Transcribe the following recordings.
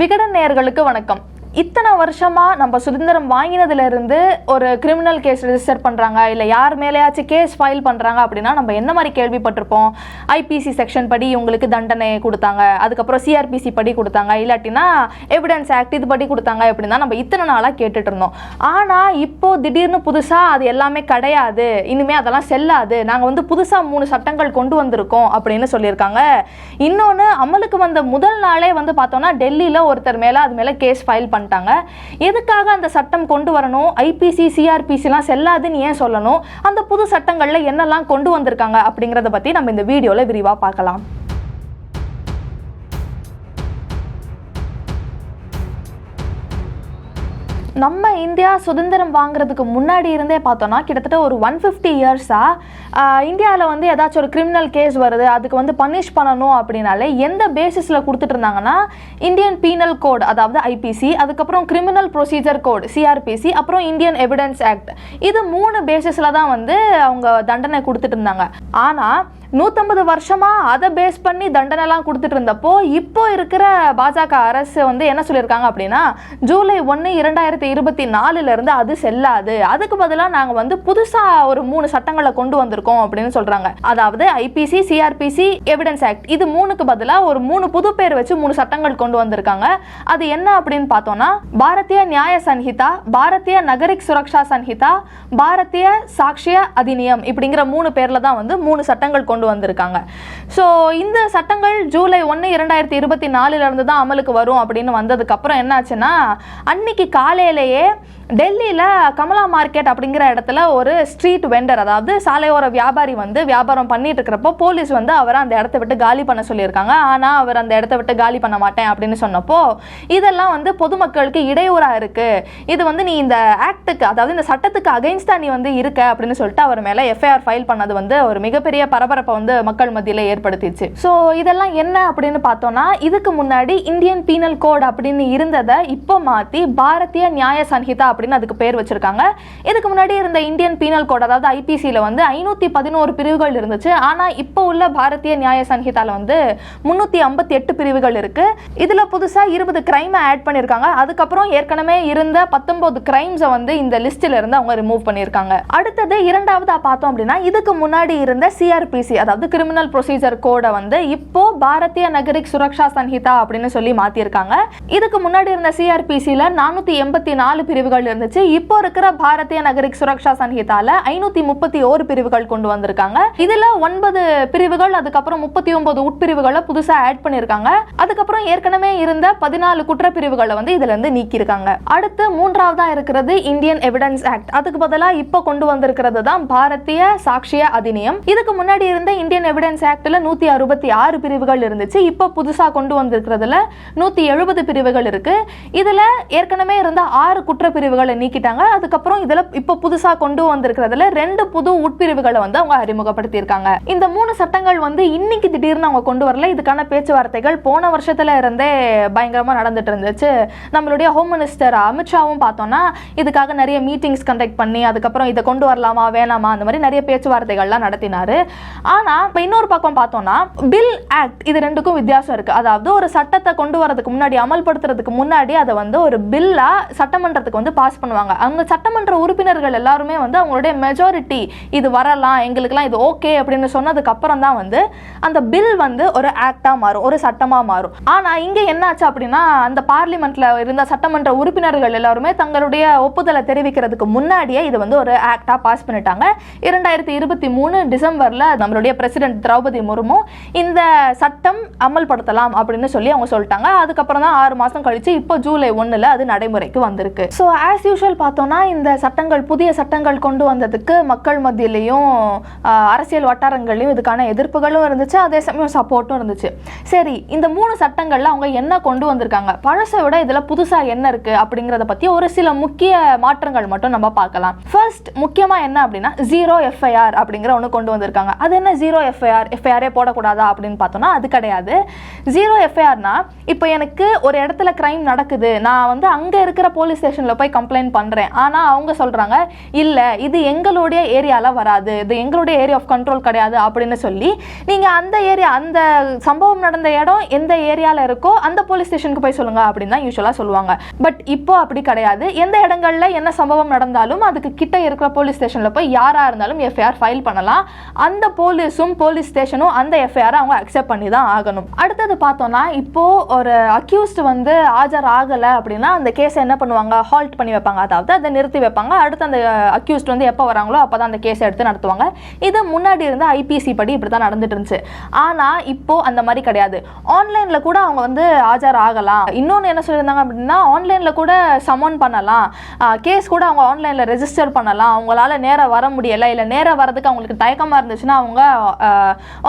விகடன் நேயர்களுக்கு வணக்கம். இத்தனை வருஷமா நம்ம சுதந்திரம் வாங்கினதுலேருந்து ஒரு கிரிமினல் கேஸ் ரெஜிஸ்டர் பண்ணுறாங்க இல்லை யார் மேலேயாச்சும் கேஸ் ஃபைல் பண்ணுறாங்க அப்படின்னா நம்ம என்ன மாதிரி கேள்விப்பட்டிருப்போம்? ஐபிசி செக்ஷன் படி இவங்களுக்கு தண்டனை கொடுத்தாங்க அதுக்கப்புறம் சிஆர்பிசி படி கொடுத்தாங்க இல்லாட்டினா எவிடன்ஸ் ஆக்ட் இது படி கொடுத்தாங்க அப்படின்னா நம்ம இத்தனை நாளாக கேட்டுட்டு இருந்தோம். ஆனால் இப்போ திடீர்னு புதுசாக அது எல்லாமே கிடையாது இனிமேல் அதெல்லாம் செல்லாது நாங்கள் வந்து புதுசாக மூணு சட்டங்கள் கொண்டு வந்திருக்கோம் அப்படின்னு சொல்லியிருக்காங்க. இன்னொன்று அமலுக்கு வந்த முதல் நாளே வந்து பார்த்தோம்னா டெல்லியில் ஒருத்தர் மேலே அது மேலே கேஸ் ஃபைல் பண்ணிட்டாங்க எதுக்காக அந்த சட்டம் கொண்டு வரணும்? ஐபிசி சிஆர்பிசிலாம் செல்லாதுன்னு ஏன் சொல்லணும்? அந்த புது சட்டங்களில் என்னெல்லாம் கொண்டு வந்திருக்காங்க அப்படிங்கிறத பற்றி நம்ம இந்த வீடியோவில் விரிவாக பார்க்கலாம். நம்ம இந்தியா சுதந்திரம் வாங்குறதுக்கு முன்னாடி இருந்தே பார்த்தோம்னா கிட்டத்தட்ட ஒரு ஒன் ஃபிஃப்டி இயர்ஸாக இந்தியாவில் வந்து ஏதாச்சும் ஒரு கிரிமினல் கேஸ் வருது அதுக்கு வந்து பனிஷ் பண்ணணும் அப்படின்னாலே எந்த பேசிஸில் கொடுத்துட்டு இருந்தாங்கன்னா இந்தியன் பீனல் கோட் அதாவது ஐபிசி அதுக்கப்புறம் கிரிமினல் ப்ரொசீஜர் கோட் சிஆர்பிசி அப்புறம் இந்தியன் எவிடன்ஸ் ஆக்ட் இது மூணு பேசிஸில் தான் வந்து அவங்க தண்டனை கொடுத்துட்டு இருந்தாங்க. ஆனால் நூற்றம்பது வருஷமாக அதை பேஸ் பண்ணி தண்டனைலாம் கொடுத்துட்டு இருந்தப்போ இப்போ இருக்கிற பாஜக அரசு வந்து என்ன சொல்லியிருக்காங்க அப்படின்னா ஜூலை ஒன்று இரண்டாயிரத்தி இருபத்தி நாலுலேருந்து அது செல்லாது. அதுக்கு பதிலாக நாங்கள் வந்து புதுசாக ஒரு மூணு சட்டங்களை கொண்டு வந்திருக்கோம் அப்படின்னு சொல்கிறாங்க அதாவது ஐபிசி சிஆர்பிசி எவிடன்ஸ் ஆக்ட் இது மூணுக்கு பதிலாக ஒரு மூணு புது பேர் வச்சு மூணு சட்டங்கள் கொண்டு வந்திருக்காங்க. அது என்ன அப்படின்னு பார்த்தோம்னா பாரதிய நியாய சன்ஹிதா பாரதிய நகரிக் சுரக்ஷா சன்ஹிதா பாரதிய சாக்ஷிய அதிநியம் இப்படிங்கிற மூணு பேரில் தான் வந்து மூணு சட்டங்கள் கொண்டு வந்திருக்காங்க. ஸோ இந்த சட்டங்கள் ஜூலை ஒன்று இரண்டாயிரத்தி இருபத்தி நாலுலேருந்து தான் அமலுக்கு வரும் அப்படின்னு வந்ததுக்கு அப்புறம் என்னாச்சுன்னா அன்னைக்கு காலையிலேயே டெல்லியில் கமலா மார்க்கெட் அப்படிங்கிற இடத்துல ஒரு ஸ்ட்ரீட் வெண்டர் அதாவது சாலையோர வியாபாரி வந்து வியாபாரம் பண்ணிட்டு இருக்கிறப்போ போலீஸ் வந்து அவரை அந்த இடத்த விட்டு காலி பண்ண சொல்லியிருக்காங்க. ஆனால் அவர் அந்த இடத்த விட்டு காலி பண்ண மாட்டேன் அப்படின்னு சொன்னப்போ இதெல்லாம் வந்து பொதுமக்களுக்கு இடையூறாக இருக்கு. இது வந்து நீ இந்த ஆக்டுக்கு அதாவது இந்த சட்டத்துக்கு அகைன்ஸ்டா நீ வந்து இருக்க அப்படின்னு சொல்லிட்டு அவர் மேலே எஃப்ஐஆர் ஃபைல் பண்ணது வந்து ஒரு மிகப்பெரிய பரபரப்பை வந்து மக்கள் மத்தியில் ஏற்படுத்திச்சு. ஸோ இதெல்லாம் என்ன அப்படின்னு பார்த்தோம்னா இதுக்கு முன்னாடி இந்தியன் பீனல் கோட் அப்படின்னு இருந்ததை இப்போ மாற்றி பாரதிய நியாய சன்ஹிதா அப்படின்னு அதுக்கு பேர் வச்சிருக்காங்க. இதுக்கு முன்னாடி இருந்த இந்தியன் பீனல் கோட் அதாவது ஐபிசியில் வந்து ஐநூற்றி பதினோரு பிரிவுகள் இருந்துச்சு. ஆனால் இப்போ உள்ள பாரதிய நியாய சன்ஹிதாவில் வந்து முந்நூற்றி ஐம்பத்தி எட்டு பிரிவுகள் இருக்கு. இதில் புதுசாக இருபது கிரைமை ஆட் பண்ணியிருக்காங்க அதுக்கப்புறம் ஏற்கனவே இருந்த பத்தொன்பது கிரைம்ஸை வந்து இந்த லிஸ்டில் இருந்து அவங்க ரிமூவ் பண்ணியிருக்காங்க அடுத்தது இரண்டாவதா பார்த்தோம் அப்படின்னா இதுக்கு முன்னாடி இருந்த சிஆர்பிசி அதாவது கிரிமினல் ப்ரொசீஜர் கோடை வந்து இப்போ பாரதிய நகரிக் சுரக்ஷா சன்ஹிதா அப்படின்னு சொல்லி மாத்திருக்காங்க. இதுக்கு முன்னாடி இருந்த சிஆர்பிசியில் நானூற்றி எண்பத்தி நாலு பிரிவுகள் இருந்துச்சு. இப்போ இருக்கிற பாரதிய நகரிக் சுரக்ஷா சன்ஹிதால ஐநூத்தி முப்பத்தி ஓரு பிரிவுகள் கொண்டு வந்திருக்காங்க. இதுல ஒன்பது பிரிவுகள் அதுக்கப்புறம் முப்பத்தி ஒன்பது உட்பிரிவுகளை புதுசா ஆட் பண்ணிருக்காங்க அதுக்கப்புறம் ஏற்கனவே இருந்த பதினாலு குற்றப்பிரிவுகளை வந்து இதுல இருந்து நீக்கியிருக்காங்க. அடுத்து மூன்றாவதா இருக்கிறது இந்தியன் எவிடன்ஸ் ஆக்ட் அதுக்கு பதிலாக இப்போ கொண்டு வந்திருக்கிறது தான் பாரதிய சாட்சிய அதிநியம். இதுக்கு முன்னாடி இருந்த இந்தியன் எவிடன்ஸ் ஆக்ட்ல நூத்தி அறுபத்தி ஆறு பிரிவுகள் இருந்துச்சு. இப்போ புதுசா கொண்டு வந்திருக்கிறதுல நூத்தி எழுபது பிரிவுகள் இருக்கு. இதுல ஏற்கனவே இருந்த ஆறு உட்பிரிவுகளை நீக்கிட்டாங்க. அதுக்கப்புறம் இதுல இப்போ புதுசா கொண்டு வந்திருக்கிறதுல ரெண்டு புது உட்பிரிவுகளை வந்து அவங்க அறிமுகப்படுத்தியிருக்காங்க. இந்த மூணு சட்டங்கள் வந்து இன்னைக்கு திடீர்னு அவங்க கொண்டு வரல. இதுக்கான பேச்சுவார்த்தைகள் போன வருஷத்துல இருந்தே பயங்கரமா நடந்துட்டு இருந்துச்சு. நம்மளுடைய ஹோம் மினிஸ்டர் அமித்ஷாவும் பார்த்தோம்னா இதுக்காக நிறைய மீட்டிங்ஸ் கண்டக்ட் பண்ணி அதுக்கப்புறம் இதை கொண்டு வரலாமா வேணாமா அந்த மாதிரி நிறைய பேச்சுவார்த்தைகள்லாம் நடத்தினாரு. ஆனா இப்ப இன்னொரு பக்கம் பார்த்தோம்னா பில் ஆக்ட் இது ரெண்டுக்கும் வித்தியாசம் இருக்கு. அதாவது ஒரு சட்டத்தை கொண்டு வரதுக்கு முன்னாடி அமல்படுத்துறதுக்கு முன்னாடி அதை வந்து ஒரு பில்லா சட்டமன்றத்துக்கு வந்து பாஸ் பண்ணுவாங்க. அந்த சட்டமன்ற உறுப்பினர்கள் எல்லாருமே வந்து அவங்களுடைய மெஜாரிட்டி இது வரலாம் எங்களுக்குலாம் இது ஓகே அப்படின்னு சொன்னதுக்கு அப்புறம் தான் வந்து அந்த பில் வந்து ஒரு ஆக்டா மாறும் ஒரு சட்டமா மாறும். ஆனா இங்க என்னாச்சு அப்படின்னா அந்த பார்லிமெண்ட்ல இருந்த சட்டமன்ற உறுப்பினர்கள் எல்லாருமே தங்களுடைய ஒப்புதலை தெரிவிக்கிறதுக்கு முன்னாடியே இது வந்து ஒரு ஆக்டா பாஸ் பண்ணிட்டாங்க. இரண்டாயிரத்தி இருபத்தி மூணு டிசம்பர்ல நம்மளுடைய பிரசிடென்ட் திரௌபதி முர்மு இந்த சட்டம் அமல்படுத்தலாம் அப்படின்னு சொல்லி அவங்க சொல்லிட்டாங்க. அதுக்கப்புறம் தான் ஆறு மாசம் கழிச்சு இப்போ ஜூலை ஒன்றில் அது நடைமுறைக்கு வந்திருக்கு. ஸோ ஆஸ் யூஷுவல் பார்த்தோன்னா இந்த சட்டங்கள் புதிய சட்டங்கள் கொண்டு வந்ததுக்கு மக்கள் மத்தியிலையும் அரசியல் வட்டாரங்கள்லையும் இதுக்கான எதிர்ப்புகளும் இருந்துச்சு அதே சமயம் சப்போர்ட்டும் இருந்துச்சு. சரி இந்த மூணு சட்டங்களில் அவங்க என்ன கொண்டு வந்திருக்காங்க? பழசை விட இதில் புதுசாக என்ன இருக்குது அப்படிங்கிறத பற்றி ஒரு சில முக்கிய மாற்றங்கள் மட்டும் நம்ம பார்க்கலாம். ஃபர்ஸ்ட் முக்கியமாக என்ன அப்படின்னா ஜீரோ எஃப்ஐஆர் அப்படிங்கிற ஒன்று கொண்டு வந்திருக்காங்க. அது என்ன ஜீரோ எஃப்ஐஆர் எஃப்ஐஆரே போடக்கூடாதா அப்படின்னு பார்த்தோம்னா அது கிடையாது. ஜீரோ எஃப்ஐஆர்னா இப்போ எனக்கு ஒரு இடத்துல கிரைம் நடக்குது நான் வந்து அங்கே இருக்கிற போலீஸ் ஸ்டேஷனில் போய் கம்ப்ளைண்ட் பண்ணுறேன் ஆனால் அவங்க சொல்கிறாங்க இல்லை இது எங்களுடைய ஏரியாவில் வராது. இது எங்களுடைய ஏரியா ஆஃப் கண்ட்ரோல் கிடையாது அப்படின்னு சொல்லி நீங்கள் அந்த ஏரியா அந்த சம்பவம் நடந்த இடம் எந்த ஏரியாவில் இருக்கோ அந்த போலீஸ் ஸ்டேஷனுக்கு போய் சொல்லுங்க அப்படின்னு தான் யூஸ்வலாக சொல்லுவாங்க. பட் இப்போ அப்படி கிடையாது. எந்த இடங்கள்ல என்ன சம்பவம் நடந்தாலும் அதுக்கு கிட்ட இருக்கிற போலீஸ் ஸ்டேஷனில் போய் யாராக இருந்தாலும் எஃப்ஐஆர் ஃபைல் பண்ணலாம். அந்த போலீஸும் போலீஸ் ஸ்டேஷனும் அந்த எஃப்ஐஆர் அவங்க அக்செப்ட் பண்ணி தான் ஆகணும். அடுத்தது பார்த்தோம்னா இப்போ ஒரு அக்யூஸ்ட் வந்து ஆஜர் ஆகலை அப்படின்னா அந்த கேஸை என்ன பண்ணுவாங்க? ஹால்ட் பண்ணி வைப்பாங்க. அதாவது அதை நிறுத்தி வைப்பாங்க. அடுத்து அந்த அக்யூஸ்ட் வந்து எப்போ வராங்களோ அப்போ தான் அந்த கேஸை எடுத்து நடத்துவாங்க. இது முன்னாடி இருந்த ஐபிசி படி இப்படி தான் நடந்துட்டு இருந்துச்சு. ஆனால் இப்போ அந்த மாதிரி கிடையாது. ஆன்லைனில் கூட அவங்க வந்து ஆஜர் ஆகலாம் இன்னொன்று என்ன சொல்லியிருந்தாங்க அப்படின்னா ஆன்லைனில் கூட சமன் பண்ணலாம். கேஸ் கூட அவங்க ஆன்லைனில் ரெஜிஸ்டர் பண்ணலாம். அவங்களால நேராக வர முடியலை. இல்லை நேராக வரதுக்கு அவங்களுக்கு தயக்கமாக இருந்துச்சுன்னா அவங்க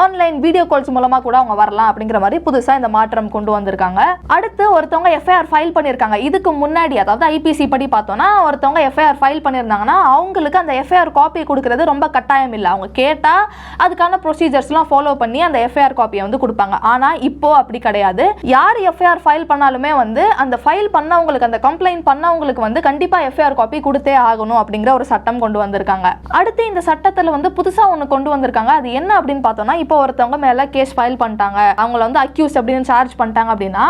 ஆன்லைன் வீடியோ கால்ஸ் மூலமாக கூட அவங்க வரலாம் அப்படிங்கிற மாதிரி புதுசாக இந்த மாற்றம் கொண்டு வந்திருக்காங்க. அடுத்து ஒருத்தவங்க எஃப்ஐஆர் ஃபைல் பண்ணியிருக்காங்க. இதுக்கு முன்னாடி அதாவது ஐபிசி படி பார்த்தோன்னா ஒருத்தவங்க எஃப்ஐஆர் ஃபைல் பண்ணியிருந்தாங்கன்னா அவங்களுக்கு அந்த எஃப்ஐஆர் காப்பி கொடுக்கறது ரொம்ப கட்டாயம் இல்லை. அவங்க கேட்டால் அதுக்கான ப்ரொசீஜர்ஸ்லாம் ஃபாலோ பண்ணி அந்த எஃப்ஐஆர் காப்பியை வந்து கொடுப்பாங்க. ஆனால் இப்போது அப்படி கிடையாது. யார் எஃப்ஐஆர் ஃபைல் பண்ணாலுமே வந்து அந்த ஃபைல் பண்ணவங்களுக்கு அந்த கம்ப்ளைண்ட் பண்ணவங்களுக்கு வந்து கண்டிப்பாக எஃப்ஐஆர் காப்பி கொடுத்தே ஆகணும் அப்படிங்கிற ஒரு சட்டம் கொண்டு வந்திருக்காங்க. அடுத்து இந்த சட்டத்தில் வந்து புதுசாக ஒன்று கொண்டு வந்திருக்காங்க. அது என்ன அப்படின்னு பார்த்தோம்னா இப்போ ஒருத்தவங்க மேலே கேஸ் ஃபைல் பண்ணிட்டாங்க. அவங்கள வந்து அக்யூஸ்ட் அப்படின்னு சார்ஜ் பண்ணிட்டாங்க அப்படின்னா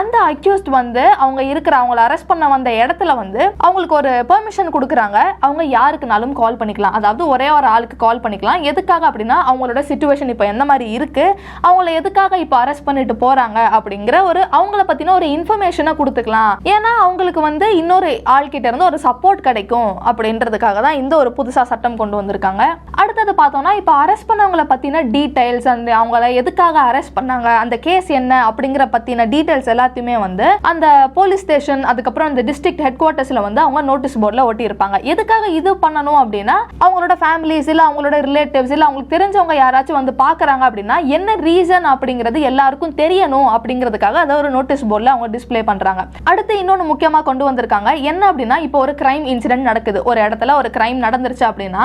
அந்த அக்யூஸ்ட் வந்து அவங்க இருக்கிற அவங்கள அரெஸ்ட் பண்ண வந்த இடத்துல வந்து அவங்களுக்கு ஒரு பெர்மிஷன் கொடுக்குறாங்க. அவங்க யாருக்குனாலும் கால் பண்ணிக்கலாம். அதாவது ஒரே ஒரு ஆளுக்கு கால் பண்ணிக்கலாம். எதுக்காக அப்படின்னா அவங்களோட சுச்சுவேஷன் இப்போ எந்த மாதிரி இருக்கு? அவங்கள எதுக்காக இப்போ அரெஸ்ட் பண்ணிட்டு போறாங்க? அப்படிங்கிற ஒரு அவங்கள பத்தின ஒரு இன்ஃபர்மேஷனை கொடுத்துக்கலாம். ஏன்னா அவங்களுக்கு வந்து இன்னொரு ஆள் கிட்ட இருந்து ஒரு சப்போர்ட் கிடைக்கும் அப்படின்றதுக்காக தான் இந்த ஒரு புதுசா சட்டம் கொண்டு வந்திருக்காங்க. அடுத்தது பார்த்தோம்னா இப்போ அரெஸ்ட் பண்ணவங்கள பற்றின டீடைல்ஸ் அந்த அவங்கள எதுக்காக அரெஸ்ட் பண்ணாங்க? அந்த கேஸ் என்ன? அப்படிங்கிற பத்தின டீட்டெயில்ஸ் எல்லாத்தையுமே வந்து அந்த போலீஸ் ஸ்டேஷன் அதுக்கப்புறம் இந்த டிஸ்ட்ரிக்ட் ஹெட் குவார்ட்டர்ஸ்ல வந்து அவங்க நோட்டீஸ் போர்டில் ஒட்டி இருப்பாங்க எதுக்காக இது பண்ணணும் அப்படின்னா அவங்களோட ஃபேமிலிஸ் இல்லை அவங்களோட ரிலேட்டிவ்ஸ் இல்லை அவங்களுக்கு தெரிஞ்சவங்க யாராச்சும் வந்து பார்க்குறாங்க அப்படின்னா என்ன ரீசன் அப்படிங்கிறது எல்லாருக்கும் தெரியணும் அப்படிங்கிறதுக்காக அதை ஒரு நோட்டீஸ் போர்டில் அவங்க டிஸ்ப்ளே பண்ணுறாங்க அடுத்து இன்னொன்று முக்கியமாக கொண்டு வந்திருக்காங்க. என்ன அப்படின்னா இப்போ ஒரு கிரைம் இன்சிடென்ட் நடக்குது. ஒரு இடத்துல ஒரு கிரைம் நடந்துருச்சு அப்படின்னா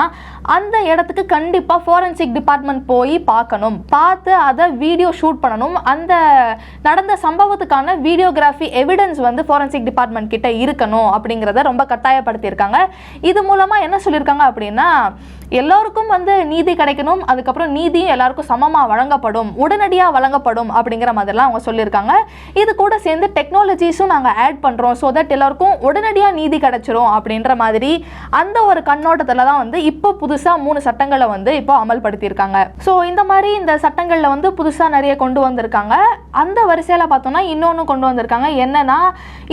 அந்த இடத்துக்கு கண்டிப்பாக ஃபோரன்சிக் டிபார்ட்மெண்ட் போய் பார்க்கணும். பார்த்து அதை வீடியோ ஷூட் பண்ணணும். அந்த நடந்த சம்பவத்துக்கான வீடியோகிராஃபி எவிடன்ஸ் வந்து ஃபோரன்சிக் டிபார்ட்மெண்ட் கிட்ட இருக்கணும். அப்படிங்கிறத ரொம்ப கட்டாயப்படுத்தியிருக்காங்க. இது மூலமாக என்ன சொல்லியிருக்காங்க அப்படின்னா எல்லோருக்கும் வந்து நீதி கிடைக்கணும் அதுக்கப்புறம் நீதியும் எல்லாருக்கும் சமமாக வழங்கப்படும் உடனடியாக வழங்கப்படும் அப்படிங்கிற மாதிரிலாம் அவங்க சொல்லியிருக்காங்க. இது கூட சேர்ந்து டெக்னாலஜிஸும் நாங்கள் ஆட் பண்ணுறோம் ஸோ தட் எல்லாருக்கும் உடனடியாக நீதி கிடைச்சிரும் அப்படின்ற மாதிரி அந்த ஒரு கண்ணோட்டத்தில் தான் வந்து இப்போ புதுசாக மூணு சட்டங்களை வந்து இப்போ அமல்படுத்தியிருக்காங்க. ஸோ இந்த மாதிரி இந்த சட்டங்களில் வந்து புதுசாக நிறைய கொண்டு வந்திருக்காங்க. அந்த வரிசையில் பார்த்தோம்னா இன்னொன்று கொண்டு வந்திருக்காங்க. என்னன்னா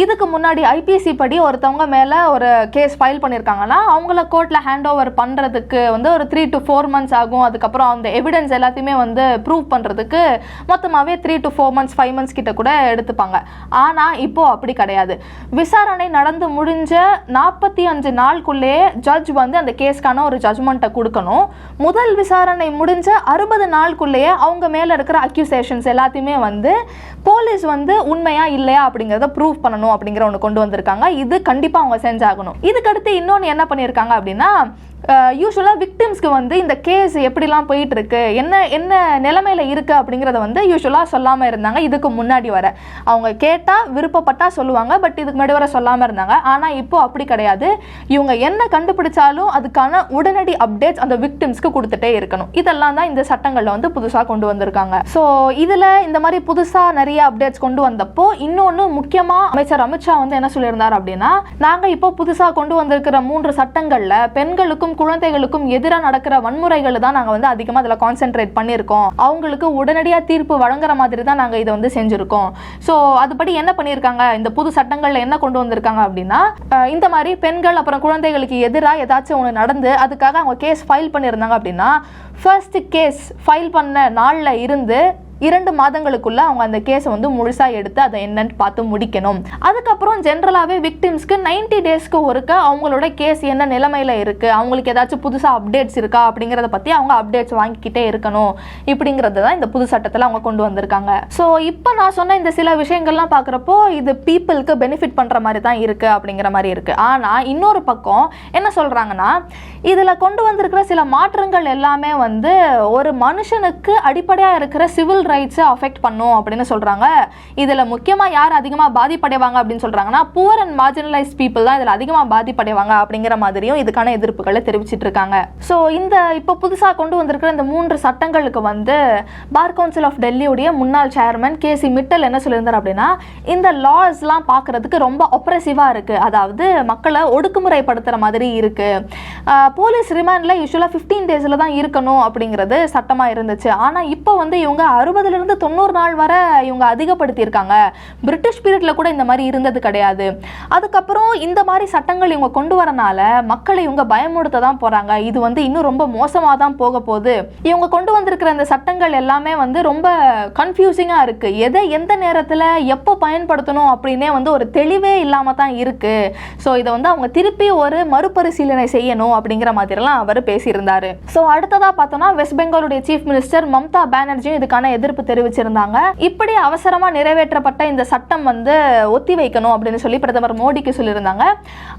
இதுக்கு முன்னாடி ஐபிசி படி ஒருத்தவங்க மேலே ஒரு கேஸ் ஃபைல் பண்ணியிருக்காங்கன்னா அவங்கள கோர்ட்டில் ஹேண்ட் ஓவர் பண்ணுறதுக்கு வந்து ஒரு த்ரீ டு ஃபோர் மந்த்ஸ் ஆகும். அதுக்கப்புறம் அந்த எவிடன்ஸ் எல்லாத்தையுமே வந்து ப்ரூவ் பண்ணுறதுக்கு மொத்தமாகவே three to four months five months கிட்ட கூட எடுத்துப்பாங்க. ஆனால் இப்போ அப்படி கிடையாது. விசாரணை நடந்து முடிஞ்ச நாற்பத்தி அஞ்சு நாளுக்குள்ளேயே ஜட்ஜ் வந்து அந்த கேஸ்க்கான ஒரு ஜட்ஜ்மெண்ட்டை கொடுக்கணும். முதல் விசாரணை முடிஞ்ச அறுபது நாளுக்குள்ளேயே அவங்க மேலே இருக்கிற அக்யூசேஷன்ஸ் எல்லாத்தையுமே வந்து போலீஸ் வந்து உண்மையா இல்லையா அப்படிங்கிறத ப்ரூவ் பண்ணணும் அப்படிங்கிற ஒன்று கொண்டு வந்திருக்காங்க. இது கண்டிப்பாக அவங்க செஞ்சாகணும். இதுக்கடுத்து இன்னொன்று என்ன பண்ணியிருக்காங்க அப்படின்னா யூஸ்வலாக விக்டிம்ஸ்க்கு வந்து இந்த கேஸ் எப்படிலாம் போயிட்டுருக்கு என்ன என்ன நிலமையில் இருக்குது அப்படிங்கிறத வந்து யூஸ்வலாக சொல்லாமல் இருந்தாங்க இதுக்கு முன்னாடி வர. அவங்க கேட்டால் விருப்பப்பட்டா சொல்லுவாங்க பட் இதுக்கு முன்னாடி வர சொல்லாமல் இருந்தாங்க. ஆனால் இப்போது அப்படி கிடையாது. இவங்க என்ன கண்டுபிடிச்சாலும் அதுக்கான உடனடி அப்டேட்ஸ் அந்த விக்டிம்ஸ்க்கு கொடுத்துட்டே இருக்கணும். இதெல்லாம் தான் இந்த சட்டங்களில் வந்து புதுசாக கொண்டு வந்திருக்காங்க. ஸோ இதில் இந்த மாதிரி புதுசாக நிறைய அப்டேட்ஸ் கொண்டு வந்தப்போ இன்னொன்று முக்கியமாக அமைச்சர் அமித்ஷா வந்து என்ன சொல்லியிருந்தார் அப்படின்னா நாங்கள் இப்போ புதுசாக கொண்டு வந்திருக்கிற மூன்று சட்டங்களில் பெண்களுக்கும் குழந்தைகளுக்கும் எதிராக நடக்கிற வன்முறைகளை தான் நாங்கள் வந்து அதிகமாக அதில் கான்சென்ட்ரேட் பண்ணியிருக்கோம். அவங்களுக்கு உடனடியாக தீர்ப்பு வழங்குற மாதிரி தான் நாங்கள் இதை வந்து செஞ்சுருக்கோம். ஸோ அதுபடி என்ன பண்ணியிருக்காங்க? இந்த புது சட்டங்களில் என்ன கொண்டு வந்திருக்காங்க அப்படின்னா இந்த மாதிரி பெண்கள் அப்புறம் குழந்தைகளுக்கு எதிராக ஏதாச்சும் ஒன்று நடந்து அதுக்காக அவங்க கேஸ் ஃபைல் பண்ணியிருந்தாங்க அப்படின்னா ஃபர்ஸ்ட் கேஸ் ஃபைல் பண்ண நாளில் இருந்து இரண்டு மாதங்களுக்குள்ள அவங்க அந்த கேஸை வந்து முழுசா எடுத்து அதை என்னன்னு பார்த்து முடிக்கணும். அதுக்கப்புறம் ஜென்ரலாகவே விக்டிம்ஸ்க்கு நைன்டி டேஸ்க்கு ஒருக்க அவங்களோட கேஸ் என்ன நிலைமையில இருக்கு? அவங்களுக்கு ஏதாச்சும் புதுசாக அப்டேட்ஸ் இருக்கா? அப்படிங்கிறத பத்தி அவங்க அப்டேட்ஸ் வாங்கிக்கிட்டே இருக்கணும். இப்படிங்கிறது தான் இந்த புது சட்டத்தில் அவங்க கொண்டு வந்திருக்காங்க. ஸோ இப்போ நான் சொன்ன இந்த சில விஷயங்கள்லாம் பார்க்குறப்போ இது பீப்புளுக்கு பெனிஃபிட் பண்ணுற மாதிரி தான் இருக்கு அப்படிங்கிற மாதிரி இருக்கு. ஆனால் இன்னொரு பக்கம் என்ன சொல்றாங்கன்னா இதில் கொண்டு வந்திருக்கிற சில மாற்றங்கள் எல்லாமே வந்து ஒரு மனுஷனுக்கு அடிப்படையாக இருக்கிற சிவில் ரைட்ஸை அஃபெக்ட் பண்ணும் அப்படின்னு சொல்றாங்க. இதுல முக்கியமா யார் அதிகமா பாதிப்படைவாங்க அப்படின்னு சொல்றாங்கன்னா புவர் அண்ட் மார்ஜினலைஸ் பீப்புள் தான் இதில் அதிகமா பாதிப்படைவாங்க அப்படிங்கிற மாதிரியும் இதுக்கான எதிர்ப்புகளை தெரிவிச்சிட்டு இருக்காங்க. ஸோ இந்த இப்போ புதுசா கொண்டு வந்திருக்கிற இந்த மூன்று சட்டங்களுக்கு வந்து பார் கவுன்சில் ஆஃப் டெல்லியுடைய முன்னாள் சேர்மன் கே சி மிட்டல் என்ன சொல்லியிருந்தார் அப்படின்னா இந்த லாஸ்லாம் பார்க்கறதுக்கு ரொம்ப ஒப்ரெசிவாக இருக்கு. அதாவது மக்களை ஒடுக்குமுறைப்படுத்துகிற மாதிரி இருக்கு. போலீஸ் ரிமாண்டில் யூஸ்வலாக ஃபிஃப்டீன் டேஸில் தான் இருக்கணும் அப்படிங்கிறது சட்டமாக இருந்துச்சு. ஆனால் இப்போ வந்து இவங்க அறுபதுலேருந்து தொண்ணூறு நாள் வரை இவங்க அதிகப்படுத்தியிருக்காங்க. பிரிட்டிஷ் பீரியடில் கூட இந்த மாதிரி இருந்தது கிடையாது. அதுக்கப்புறம் இந்த மாதிரி சட்டங்கள் இவங்க கொண்டு வரனால மக்களை இவங்க பயமுடுத்த தான் போகிறாங்க இது வந்து இன்னும் ரொம்ப மோசமாக தான் போக போகுது. இவங்க கொண்டு வந்திருக்கிற இந்த சட்டங்கள் எல்லாமே வந்து ரொம்ப கன்ஃபியூசிங்காக இருக்குது எதை எந்த நேரத்தில் எப்போ பயன்படுத்தணும் அப்படின்னே வந்து ஒரு தெளிவே இல்லாமல் தான் இருக்குது ஸோ இதை வந்து அவங்க திருப்பி ஒரு மறுபரிசீலனை செய்யணும் அப்படிங்கிற மாதிரிலாம் அவர் பேசியிருந்தார். ஸோ அடுத்ததாக பார்த்தோம்னா வெஸ்ட் பெங்காலுடைய சீஃப் மினிஸ்டர் மம்தா பானர்ஜியும் இதுக்கான எதிர்ப்பு தெரிவிச்சிருந்தாங்க. இப்படி அவசரமாக நிறைவேற்றப்பட்ட இந்த சட்டம் வந்து ஒத்தி வைக்கணும் அப்படின்னு சொல்லி பிரதமர் மோடிக்கு சொல்லியிருந்தாங்க.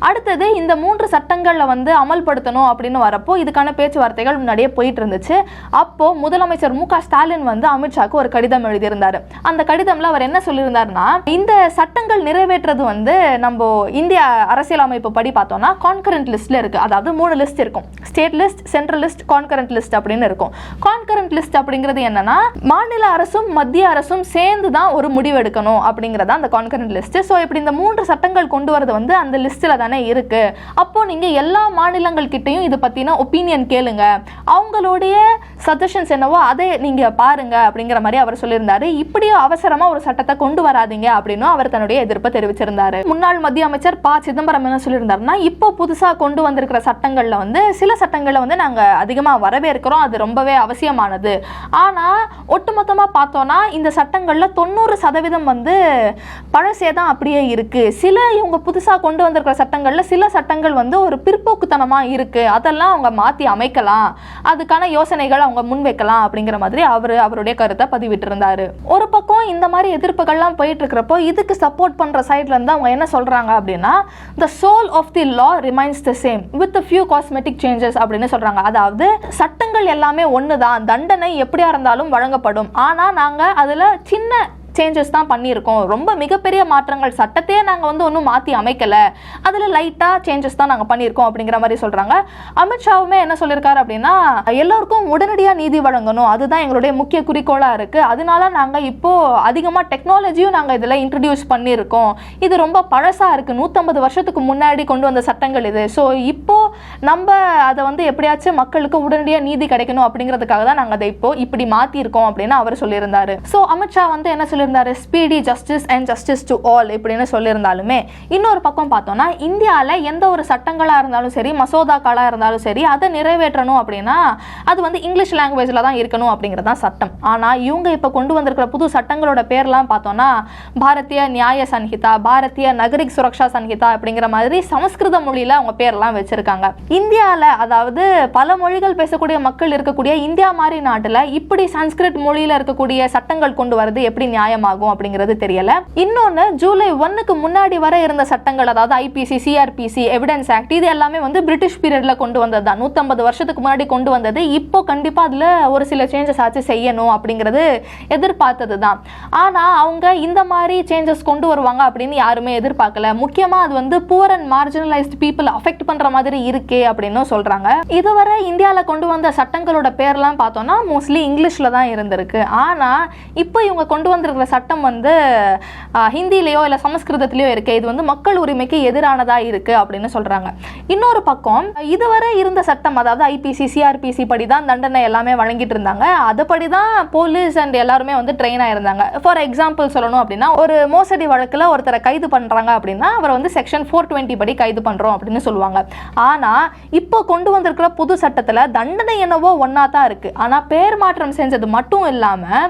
அடுத்தது இந்த மூன்று சட்டங்களில் வந்து அமல்படுத்தணும் அப்படின்னு வரப்போ இதுக்கான பேச்சுவார்த்தைகள் முன்னாடியே போயிட்டு இருந்துச்சு அப்போ முதலமைச்சர் மு ஸ்டாலின் வந்து அமித்ஷாக்கு ஒரு கடிதம் எழுதியிருந்தார். அந்த கடிதம்ல அவர் என்ன சொல்லியிருந்தாருன்னா இந்த சட்டங்கள் நிறைவேற்றது வந்து நம்ம இந்திய அரசியலமைப்பு படி பார்த்தோம்னா கான்கரண்ட் லிஸ்ட்ல இருக்கு. அதாவது மூணு லிஸ்ட் இருக்கும். State list central list concurrent list அப்படின்னு இருக்கும். கான்கரண்ட் லிஸ்ட் அப்படிங்கிறது என்னன்னா மாநில அரசும் மத்திய அரசும் சேர்ந்து தான் ஒரு முடிவு எடுக்கணும் அப்படிங்கிறதா அந்த கான்கரண்ட் லிஸ்ட் ஸோ இப்படி இந்த மூன்று சட்டங்கள் கொண்டு வரது வந்து அந்த லிஸ்ட்டில் தானே இருக்கு. அப்போ நீங்க எல்லா மாநிலங்கள் கிட்டயும் இது பத்தின ஒப்பீனியன் கேளுங்க. அவங்களுடைய சஜஷன்ஸ் என்னவோ அதை நீங்க பாருங்க அப்படிங்கிற மாதிரி அவர் சொல்லியிருந்தாரு. இப்படியும் அவசரமா ஒரு சட்டத்தை கொண்டு வராதீங்க அப்படின்னு அவர் தன்னுடைய எதிர்ப்பை தெரிவிச்சிருந்தாரு. முன்னாள் மத்திய அமைச்சர் ப. சிதம்பரம் என்ன சொல்லியிருந்தாருன்னா இப்போ புதுசா கொண்டு வந்திருக்கிற சட்டங்கள்ல வந்து சில சட்டங்களை வந்து நாங்க அதிகமாக வரவேற்கிறோம். அது ரொம்பவே அவசியமானது. ஆனா மொத்தமாக பார்த்தோன்னா இந்த சட்டங்களில் தொண்ணூறு சதவீதம் வந்து பழசே தான் அப்படியே இருக்குது சில இவங்க புதுசாக கொண்டு வந்திருக்கிற சட்டங்களில் சில சட்டங்கள் வந்து ஒரு பிற்போக்குத்தனமாக இருக்குது அதெல்லாம் அவங்க மாற்றி அமைக்கலாம். அதுக்கான யோசனைகள் அவங்க முன்வைக்கலாம் அப்படிங்கிற மாதிரி அவர் அவருடைய கருத்தை பதிவிட்டிருந்தாரு. ஒரு பக்கம் இந்த மாதிரி எதிர்ப்புகள்லாம் போயிட்டு இருக்கிறப்போ இதுக்கு சப்போர்ட் பண்ணுற சைட்லேருந்து அவங்க என்ன சொல்கிறாங்க அப்படின்னா the soul of the law remains the same with few cosmetic changes அப்படின்னு சொல்கிறாங்க அதாவது சட்டங்கள் எல்லாமே ஒன்று தான் தண்டனை எப்படியா இருந்தாலும் வழங்கப்படும். ஆனால் நாங்கள் அதில் சின்ன சேஞ்சஸ் தான் பண்ணியிருக்கோம். ரொம்ப மிகப்பெரிய மாற்றங்கள் சட்டத்தையே நாங்கள் வந்து ஒன்றும் மாற்றி அமைக்கலை. அதில் லைட்டாக சேஞ்சஸ் தான் நாங்கள் பண்ணியிருக்கோம் அப்படிங்கிற மாதிரி சொல்கிறாங்க அமித்ஷாவுமே என்ன சொல்லியிருக்காரு அப்படின்னா எல்லோருக்கும் உடனடியாக நீதி வழங்கணும். அதுதான் எங்களுடைய முக்கிய குறிக்கோளாக இருக்குது அதனால நாங்கள் இப்போது அதிகமாக டெக்னாலஜியும் நாங்கள் இதில் இன்ட்ரடியூஸ் பண்ணியிருக்கோம். இது ரொம்ப பழசாக இருக்குது நூற்றம்பது வருஷத்துக்கு முன்னாடி கொண்டு வந்த சட்டங்கள் இது. ஸோ இப்போது நம்ம அதை வந்து எப்படியாச்சும் மக்களுக்கு உடனடியாக நீதி கிடைக்கணும் அப்படிங்கிறதுக்காக தான் நாங்கள் அதை இப்போது இப்படி மாற்றிருக்கோம் அப்படின்னு அவர் சொல்லியிருந்தார். ஸோ அமித்ஷா வந்து என்ன சொல்லி சொல்லியிருந்தாரு speedy justice and justice to all இப்படின்னு சொல்லியிருந்தாலுமே இன்னொரு பக்கம் பார்த்தோம்னா இந்தியாவில் எந்த ஒரு சட்டங்களாக இருந்தாலும் சரி மசோதாக்களாக இருந்தாலும் சரி அதை நிறைவேற்றணும் அப்படின்னா அது வந்து இங்கிலீஷ் லாங்குவேஜில் தான் இருக்கணும் அப்படிங்கிறது தான் சட்டம். ஆனால் இவங்க இப்போ கொண்டு வந்திருக்கிற புது சட்டங்களோட பேர்லாம் பார்த்தோம்னா பாரதிய நியாய சன்ஹிதா பாரதிய நகரிக் சுரக்ஷா சன்ஹிதா அப்படிங்கிற மாதிரி சமஸ்கிருத மொழியில் அவங்க பேர்லாம் வச்சுருக்காங்க. இந்தியாவில் அதாவது பல மொழிகள் பேசக்கூடிய மக்கள் இருக்கக்கூடிய இந்தியா மாதிரி நாட்டில் இப்படி சன்ஸ்கிருத் மொழியில் இருக்கக்கூடிய சட்டங்கள் கொண்டு வரது எப்படி நியாயம் நியாயமாகும் அப்படிங்கிறது தெரியல. இன்னொன்று ஜூலை ஒன்னுக்கு முன்னாடி வர இருந்த சட்டங்கள் அதாவது ஐபிசி சிஆர்பிசி எவிடன்ஸ் ஆக்ட் இது எல்லாமே வந்து பிரிட்டிஷ் பீரியட்ல கொண்டு வந்தது தான் நூற்றம்பது வருஷத்துக்கு முன்னாடி கொண்டு வந்தது. இப்போ கண்டிப்பாக அதில் ஒரு சில சேஞ்சஸ் ஆச்சு செய்யணும் அப்படிங்கிறது எதிர்பார்த்தது தான் ஆனால் அவங்க இந்த மாதிரி சேஞ்சஸ் கொண்டு வருவாங்க அப்படின்னு யாருமே எதிர்பார்க்கல. முக்கியமாக அது வந்து poor and marginalised people affect பண்ணுற மாதிரி இருக்கே அப்படின்னு சொல்கிறாங்க இதுவரை இந்தியாவில் கொண்டு வந்த சட்டங்களோட பேர்லாம் பார்த்தோம்னா மோஸ்ட்லி இங்கிலீஷில் தான் இருந்திருக்கு. ஆனால் இப்போ இவங்க கொண்டு வந்திருக்கிற இருக்கிற சட்டம் வந்து ஹிந்திலேயோ இல்லை சமஸ்கிருதத்திலேயோ இருக்கு இது வந்து மக்கள் உரிமைக்கு எதிரானதாக இருக்கு அப்படின்னு சொல்கிறாங்க இன்னொரு பக்கம் இதுவரை இருந்த சட்டம் அதாவது ஐபிசி சிஆர்பிசி படி தான் தண்டனை எல்லாமே வழங்கிட்டு இருந்தாங்க. அதுபடி தான் போலீஸ் அண்ட் எல்லாருமே வந்து ட்ரெயின் ஆயிருந்தாங்க. ஃபார் எக்ஸாம்பிள் சொல்லணும் அப்படின்னா ஒரு மோசடி வழக்கில் ஒருத்தரை கைது பண்ணுறாங்க அப்படின்னா அவரை வந்து செக்ஷன் ஃபோர் டுவெண்ட்டி படி கைது பண்ணுறோம் அப்படின்னு சொல்லுவாங்க. ஆனால் இப்போ கொண்டு வந்திருக்கிற புது சட்டத்தில் தண்டனை என்னவோ ஒன்றா தான் இருக்குது ஆனால் பேர் மாற்றம் செஞ்சது மட்டும் இல்லாமல்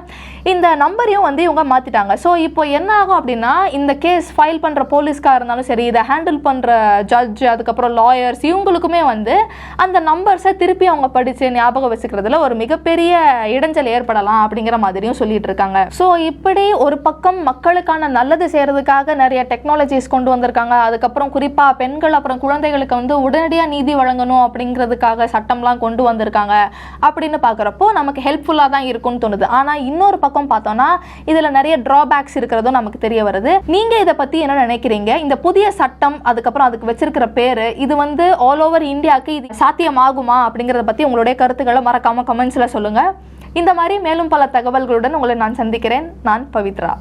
இந்த நம்பரையும் வந்து இவங்க மாற்றிட்டாங்க ஸோ இப்போ என்ன ஆகும் அப்படின்னா இந்த கேஸ் ஃபைல் பண்ணுற போலீஸ்க்காக இருந்தாலும் சரி இதை ஹேண்டில் பண்ணுற ஜட்ஜ் அதுக்கப்புறம் லாயர்ஸ் இவங்களுக்குமே வந்து அந்த நம்பர்ஸை திருப்பி அவங்க படித்து ஞாபகம் வச்சுக்கிறதுல ஒரு மிகப்பெரிய இடைஞ்சல் ஏற்படலாம் அப்படிங்கிற மாதிரியும் சொல்லிட்டு இருக்காங்க. ஸோ இப்படி ஒரு பக்கம் மக்களுக்கான நல்லது செய்கிறதுக்காக நிறைய டெக்னாலஜிஸ் கொண்டு வந்திருக்காங்க. அதுக்கப்புறம் குறிப்பாக பெண்கள் அப்புறம் குழந்தைகளுக்கு வந்து உடனடியாக நீதி வழங்கணும் அப்படிங்கிறதுக்காக சட்டம்லாம் கொண்டு வந்திருக்காங்க. அப்படின்னு பார்க்குறப்போ நமக்கு ஹெல்ப்ஃபுல்லாக தான் இருக்கும்னு தோணுது. ஆனால் இன்னொரு பக்கம் பார்த்தோம்னா இதில் நிறைய ட்ராபேக்ஸ் இருக்கிறதும் நமக்கு தெரிய வருது. நீங்கள் இதை பற்றி என்ன நினைக்கிறீங்க? இந்த புதிய சட்டம் அதுக்கப்புறம் அதுக்கு வச்சிருக்கிற பேர் இது வந்து ஆல் ஓவர் இந்தியாவுக்கு இது சாத்தியமாகுமா அப்படிங்கிறத பற்றி உங்களுடைய கருத்துக்களை மறக்காமல் கமெண்ட்ஸில் சொல்லுங்கள் இந்த மாதிரி மேலும் பல தகவல்களுடன் உங்களை நான் சந்திக்கிறேன். நான் பவித்ரா.